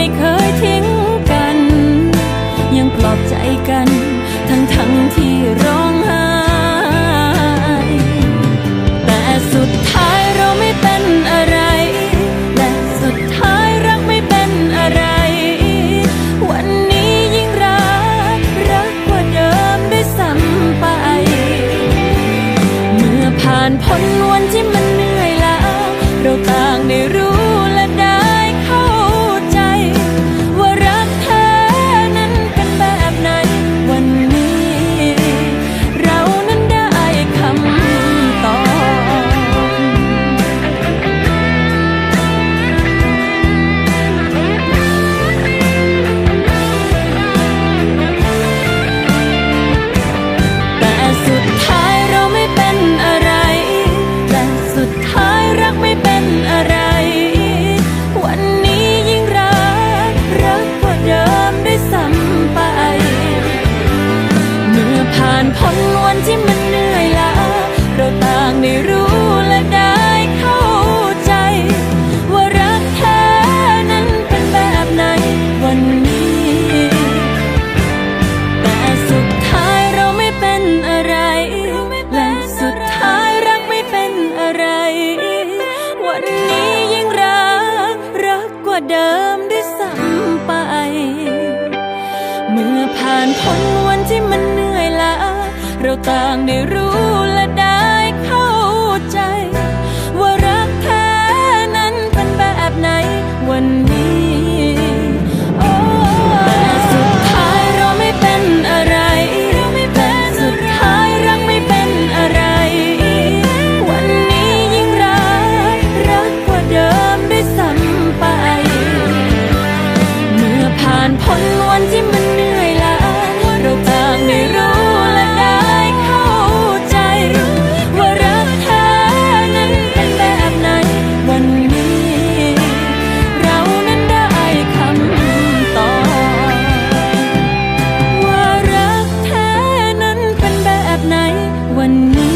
ไม่เคยทิ้งกัน ยังปลอบใจกัน ทั้งทั้งที่ร้องไห้แต่สุดท้ายเราไม่เป็นอะไร และสุดท้ายรักไม่เป็นอะไร วันนี้ยิ่งรักรักกว่าเดิมด้วยซ้ำไป เมื่อผ่านพ้นวันที่มันเหนื่อยล้าเราต่างได้รู้ ต่างได้รู้ when you